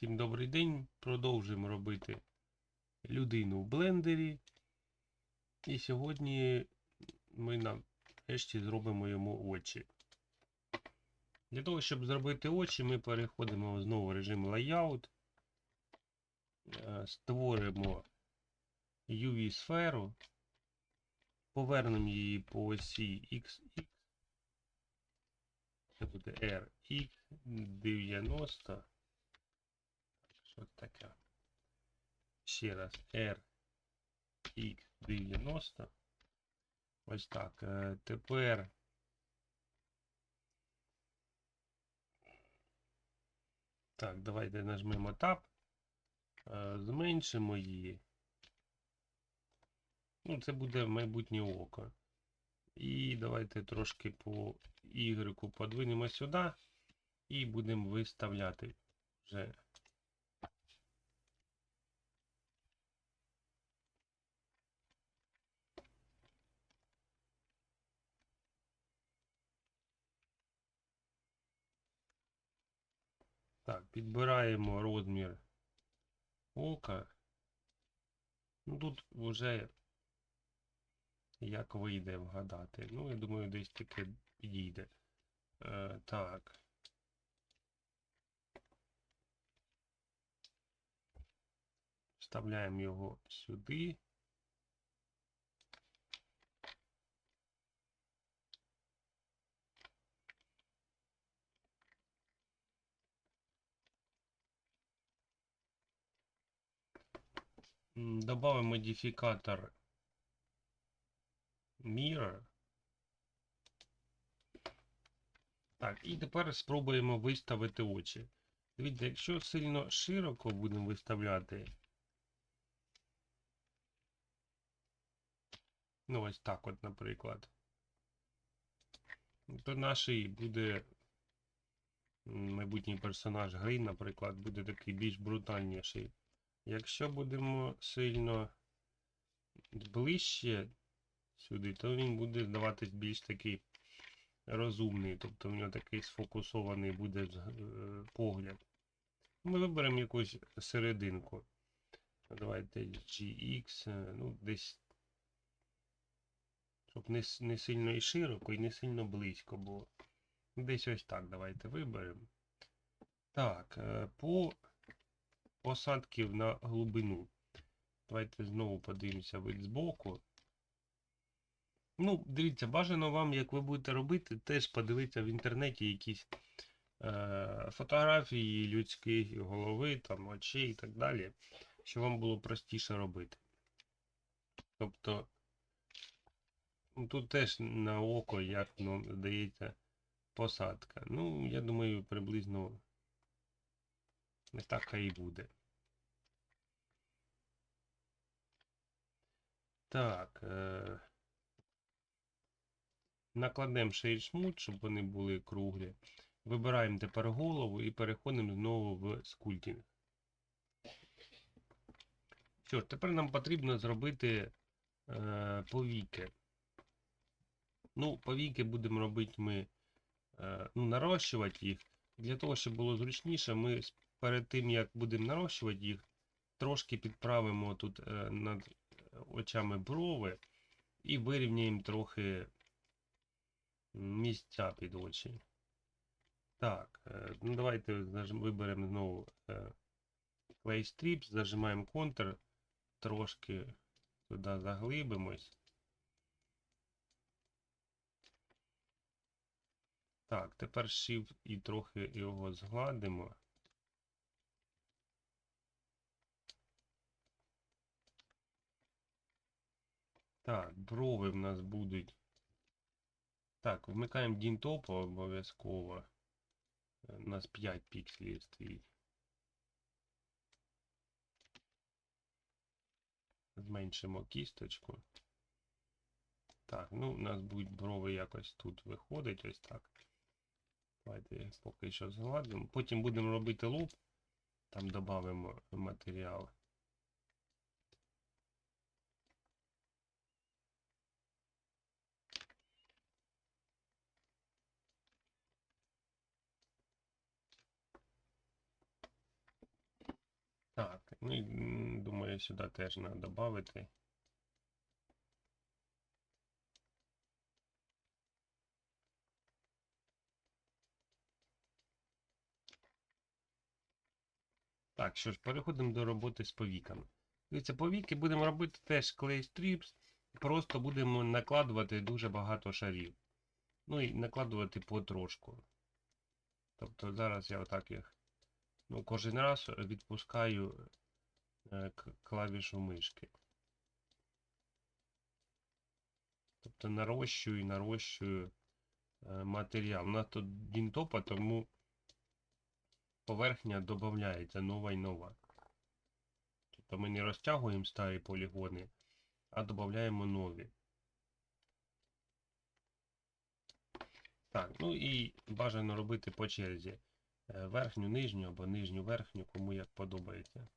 Всім добрий день. Продовжуємо робити людину в блендері. І сьогодні ми нарешті зробимо йому очі. Для того, щоб зробити очі, ми переходимо знову в режим Layout. Е, Створимо UV-сферу. Повернемо її по осі XX. Це буде RX90. Що це таке? Ще раз RX90. Ось так. Е, Тепер Так, давайте нажмемо Tab. Е, Зменшимо її. Ну, це буде майбутнє око. І давайте трошки по Y подвинемо сюди і будемо виставляти вже. Так, підбираємо розмір ока. Ну тут вже як вийде вгадати. Ну, я думаю, десь таке підійде. Е, так. Вставляємо його сюди. М, Добавимо модифікатор Mirror. Так, і тепер спробуємо виставити очі. Дивіться, якщо сильно широко будемо виставляти. Ну, ось так от, наприклад. То наш буде майбутній персонаж гри, наприклад, буде такий більш брутальніший. Якщо будемо сильно ближче сюди, то він буде здаватись більш такий розумний, тобто в нього такий сфокусований буде е, погляд. Ми виберемо якусь серединку. Давайте GX, е, ну десь. Щоб не, не сильно і широко, і не сильно близько було. Десь ось так давайте виберемо. Так, е, по посадки на глибину. Давайте знову подивимося вид збоку. Ну, дивіться, бажано вам, як ви будете робити, теж подивитися в інтернеті якісь е, фотографії людської голови, там, очей і так далі, щоб вам було простіше робити. Тобто, ну, тут теж на око, як ну, здається, посадка. Ну, я думаю, приблизно не така і буде. Так. Е... Накладемо Shade Smooth, щоб вони були круглі. Вибираємо тепер голову і переходимо знову в скульптинг. Що ж, тепер нам потрібно зробити е, повіки. Ну, повіки будемо робити ми, е, ну, нарощувати їх. Для того, щоб було зручніше, ми перед тим, як будемо нарощувати їх, трошки підправимо тут е, над очами брови і вирівняємо трохи місця під очі. Так, е, ну давайте виберемо знову е, Play Strips, зажимаємо Ctrl, трошки туди заглибимось. Так, тепер Shift і трохи його згладимо. Так, брови в нас будуть. Так, вмикаємо Дінтопо обов'язково. Е, У нас 5 пікселів стоїть. Зменшимо кісточку. Так, ну у нас будуть брови якось тут виходить, ось так. Давайте поки що згладимо. Потім будемо робити лоб. Там додамо матеріал. Ну і думаю, сюди теж треба додати. Так, що ж, переходимо до роботи з повіками. Дивіться, повіки будемо робити теж клей стріпс, просто будемо накладувати дуже багато шарів. Ну і накладувати потрошку. Тобто зараз я отак їх. Ну, кожен раз відпускаю клавішу мишки. Тобто нарощую і нарощую е, матеріал. Тут дінтопа, тому поверхня додається нова і нова. Тобто ми не розтягуємо старі полігони, а додаємо нові. Так, ну і бажано робити по черзі. Е, Верхню, нижню або нижню верхню, кому як подобається.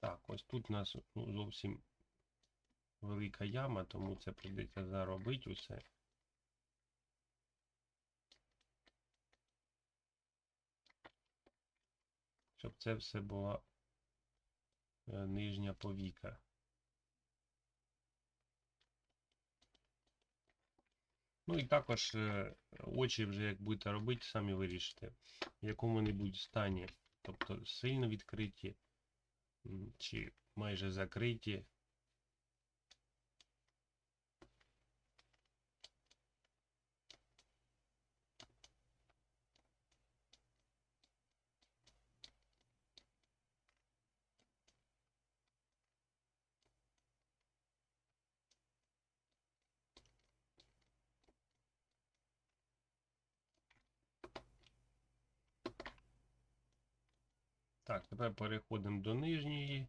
Так, ось тут у нас ну, зовсім велика яма, тому це прийдеться заробити усе. Щоб це все була е, нижня повіка. Ну і також е, очі вже як будете робити, самі вирішите, в якому вони будуть стані. Тобто сильно відкриті чи майже закриті. Так, тепер переходимо до нижньої.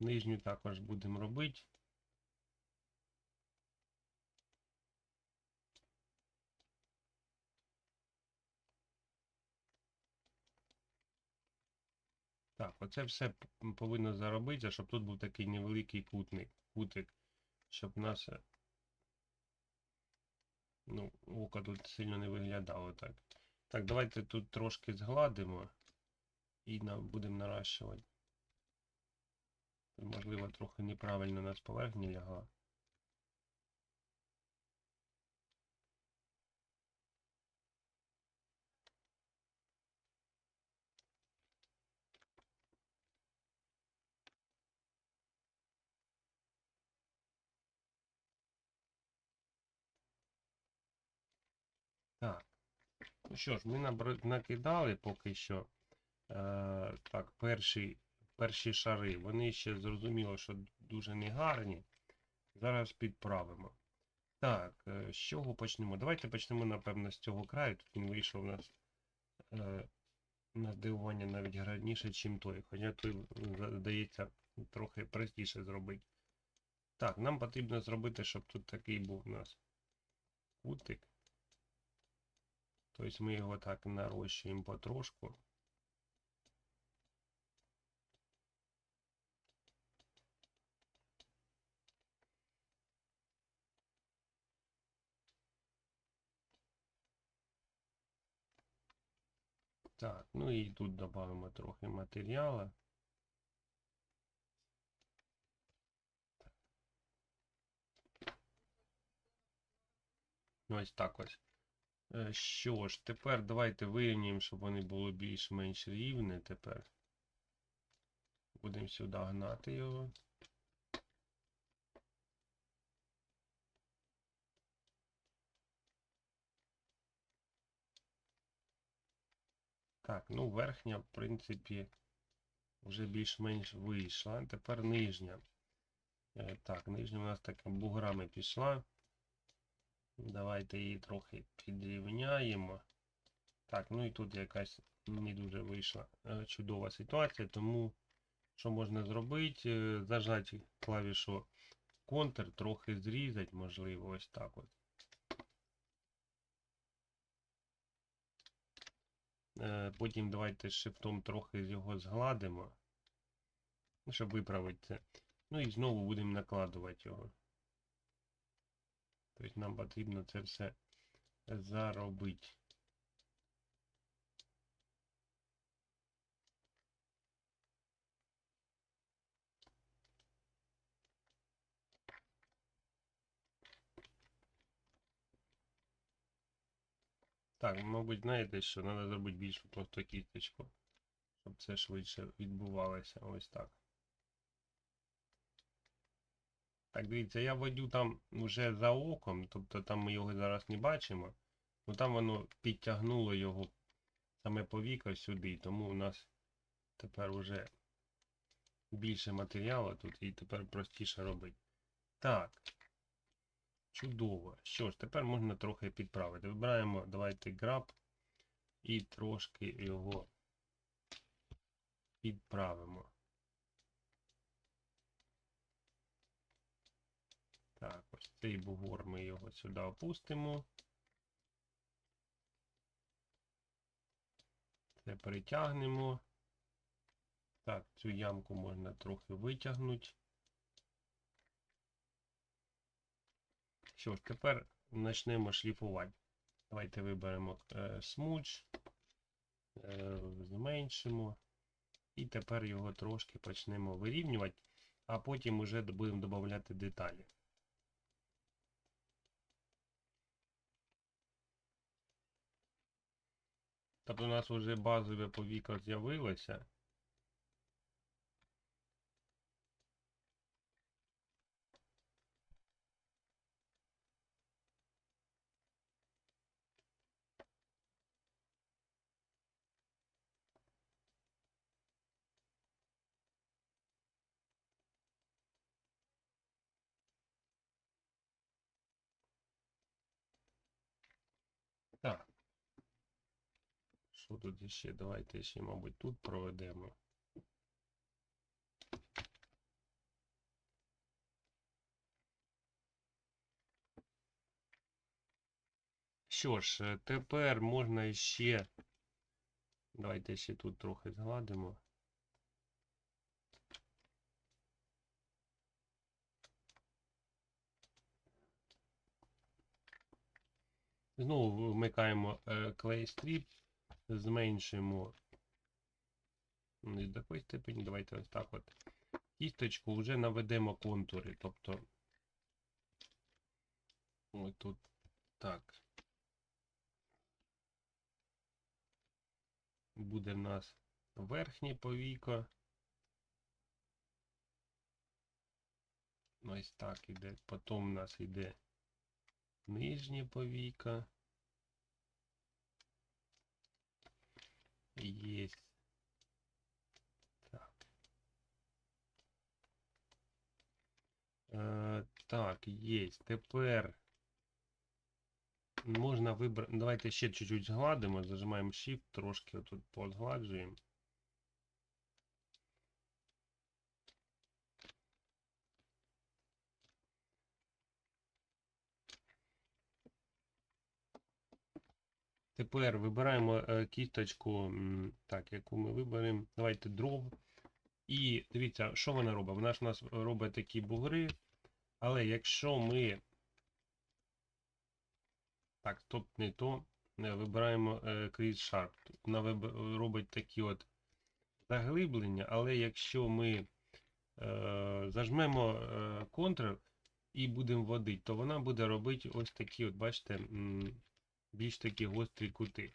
Нижню також будемо робити. Так, оце все повинно заробитися, щоб тут був такий невеликий кутник, кутик, щоб нас е, ну, око тут сильно не виглядало так. Так, давайте тут трошки згладимо і будемо наращувати. Можливо, трохи неправильно у нас поверхня лягла. Так. Ну що ж, ми накидали поки що. Е, так, перші, перші шари. Вони ще зрозуміло, що дуже негарні. Зараз підправимо. Так, е, з чого почнемо? Давайте почнемо, напевно, з цього краю. Тут він вийшов у нас е, на здивування навіть гарніше, ніж той. Хоча той, здається, трохи простіше зробити. Так, нам потрібно зробити, щоб тут такий був у нас кутик. Тобто ми його так нарощуємо потрошку. Так, ну і тут додамо трохи матеріалу. Ось так ось. Е, Що ж, тепер давайте вирівняємо, щоб вони були більш-менш рівні тепер. Будемо сюди гнати його. Так, ну верхня, в принципі, вже більш-менш вийшла. Тепер нижня. Е, Так, нижня у нас така буграми пішла. Давайте її трохи підрівняємо. Так, ну і тут якась не дуже вийшла е, чудова ситуація, тому що можна зробити? Е, Зажати клавішу Ctrl, трохи зрізати, можливо, ось так от. Потім давайте шифтом трохи його згладимо. Щоб виправити це. Ну і знову будемо накладувати його. Тобто нам потрібно це все заробити. Так, мабуть, знаєте, що треба зробити більшу просто кісточку, щоб це швидше відбувалося. Ось так. Так, дивіться, я водю там вже за оком, тобто там ми його зараз не бачимо. Ну там воно підтягнуло його саме повіка сюди, тому у нас тепер вже більше матеріалу тут і тепер простіше робити. Так. Чудово. Що ж, тепер можна трохи підправити. Вибираємо, давайте граб і трошки його підправимо. Так, ось цей бугор ми його сюди опустимо. Це перетягнемо. Так, цю ямку можна трохи витягнути. Що ж, тепер почнемо шліфувати. Давайте виберемо е, смудж, е, зменшимо. І тепер його трошки почнемо вирівнювати, а потім вже будемо додати деталі. Тобто у нас вже базове повіка з'явилося. Так. Що тут ще? Давайте ще, мабуть, тут проведемо. Що ж, е, тепер можна ще. Давайте ще тут трохи згладимо. Знову вмикаємо е, Clay Strip, зменшуємо не до такої степені, давайте ось так от. Кісточку вже наведемо контури, тобто ось тут так. Буде в нас верхнє повіко. Ось так іде. Потім у нас йде нижнє повіка. Есть. Так. Е, так, є. Тепер можна вибрати. Давайте ще чуть-чуть згладимо. Зажимаємо Shift, трошки отут позгладжуємо. Тепер вибираємо е, кісточку, так, яку ми виберемо. Давайте дров. І дивіться, що вона робить? Вона ж у нас робить такі бугри. Але якщо ми. Так, стоп, не то. Вибираємо е, Crease Sharp. Вона робить такі от заглиблення, але якщо ми е, зажмемо е, Ctrl і будемо водити, то вона буде робити ось такі, от, бачите, більш такі гострі кути.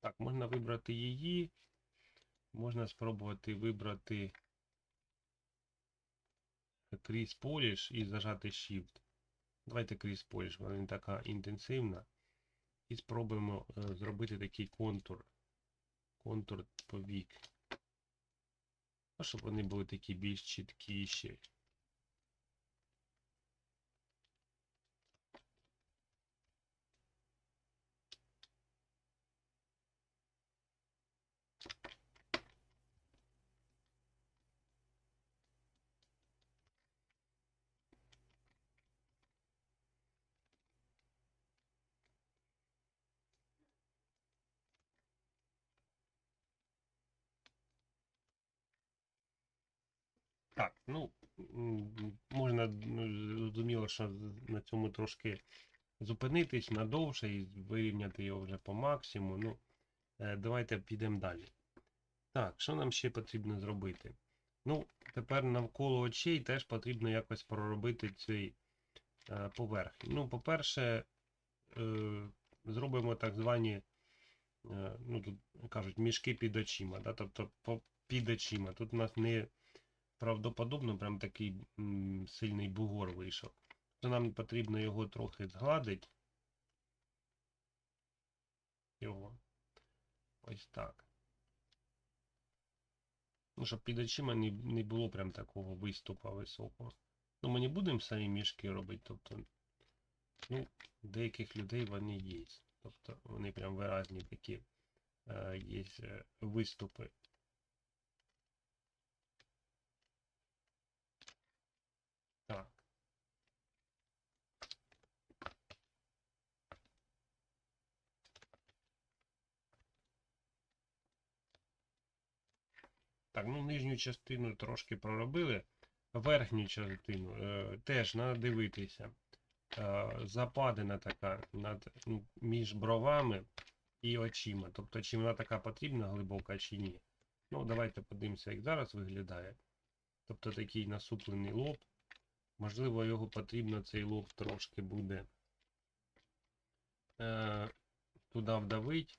Так, можна вибрати її. Можна спробувати вибрати Crease Polish і зажати Shift. Давайте Crease Polish, вона не така інтенсивна. І спробуємо е, зробити такий контур. Контур повік. Ну, щоб вони були такі більш чіткіші. Ну, можна, зрозуміло, що на цьому трошки зупинитись надовше і вирівняти його вже по максимуму. Ну, е, давайте підемо далі. Так, що нам ще потрібно зробити? Ну, тепер навколо очей теж потрібно якось проробити цей е, поверхню. Ну, по-перше, е, зробимо так звані, ну, тут кажуть, мішки під очима. Да? Тобто під очима. Тут у нас не правдоподобно прям такий сильний бугор вийшов. То нам потрібно його трохи згладити. Його. Ось так. Ну, щоб під очима не, не було прям такого виступа високого. Ну, ми не будемо самі мішки робити, тобто, ну, деяких людей вони є. Тобто вони прям виразні такі е, є е, виступи. Так, ну нижню частину трошки проробили. Верхню частину е, теж треба дивитися. Е, западина така над, ну, між бровами і очима. Тобто, чи вона така потрібна глибока чи ні. Ну, давайте подивимося, як зараз виглядає. Тобто такий насуплений лоб. Можливо, його потрібно цей лоб трошки буде е, туди вдавити.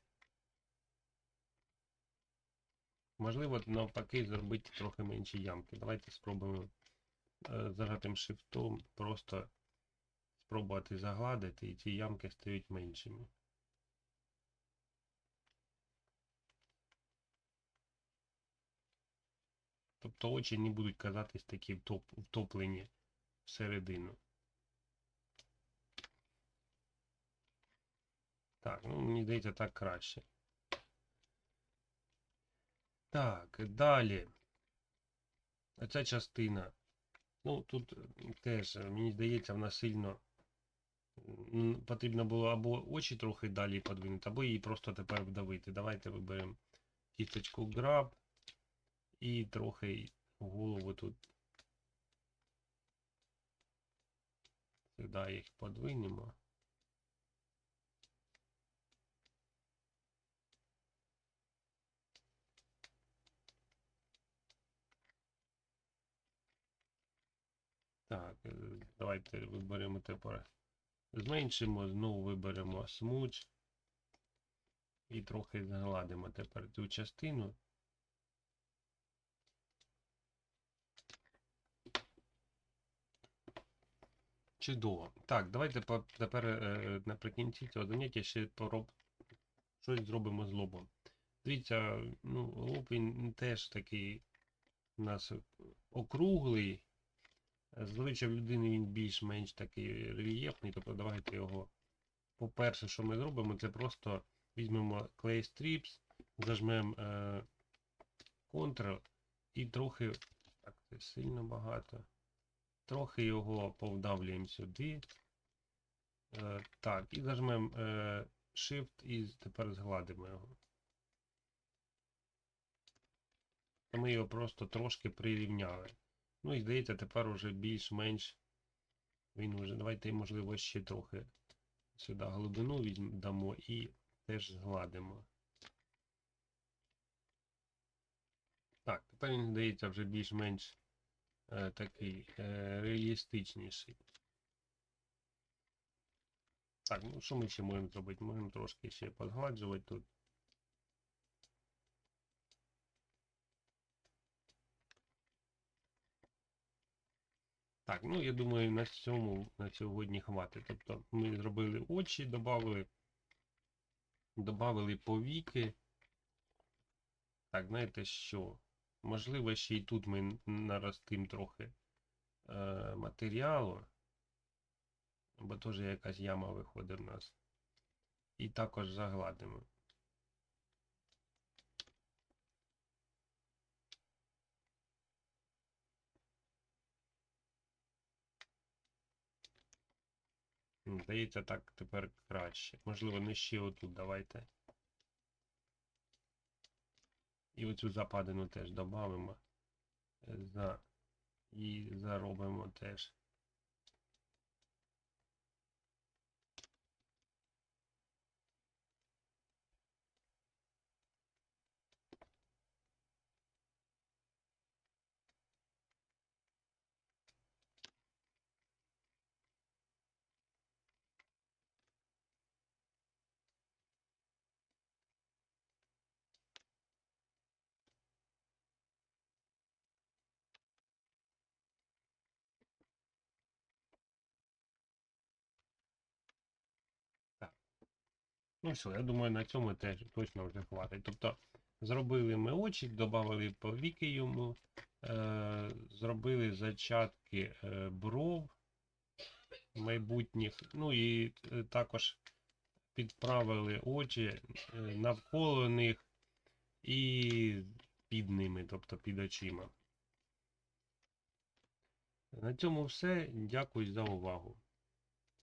Можливо, навпаки, зробити трохи менші ямки. Давайте спробуємо е, зажатим шифтом просто спробувати загладити, і ці ямки стають меншими. Тобто очі не будуть казатись такі втоп, втоплені всередину. Так, ну мені здається так краще. Так, далі. Оця частина. Ну, тут е, теж, е, мені здається, вона сильно потрібно було або очі трохи далі подвинути, або її просто тепер вдавити. Давайте виберемо кісточку Grab і трохи голову тут. Сюди їх подвинемо. Так, е, давайте виберемо тепер. Зменшимо, знову виберемо смудж. І трохи згладимо тепер цю частину. Чудово. Так, давайте тепер е, наприкінці цього заняття ще пороб... щось зробимо з лобом. Дивіться, ну, лоб він теж такий у нас округлий. Зазвичай в людини він більш-менш такий рельєфний, тобто давайте його. По-перше, що ми зробимо, це просто візьмемо клей Strips, зажмемо е, Ctrl і трохи. Так, це сильно багато. Трохи його повдавлюємо сюди. Е, так, і зажмемо е, Shift і тепер згладимо його. Ми його просто трошки прирівняли. Ну і здається, тепер уже більш-менш він уже. Давайте, можливо, ще трохи сюди глибину візьм- дамо і теж згладимо. Так, тепер він здається вже більш-менш е, такий е, реалістичніший. Так, ну що ми ще можемо зробити? Можемо трошки ще подгладжувати тут. Так, ну я думаю, на цьому на сьогодні хватить. Тобто ми зробили очі, додали, додали повіки. Так, знаєте що? Можливо, ще й тут ми наростимо трохи е, матеріалу. Бо теж якась яма виходить в нас. І також загладимо. Здається, так тепер краще. Можливо, не ще отут давайте. І оцю западину теж додамо. За І заробимо теж. Ну все, я думаю, на цьому теж точно вже хватить. Тобто зробили ми очі, додали повіки йому, е, зробили зачатки е, бров майбутніх, ну і е, також підправили очі е, навколо них і під ними, тобто під очима. На цьому все. Дякую за увагу.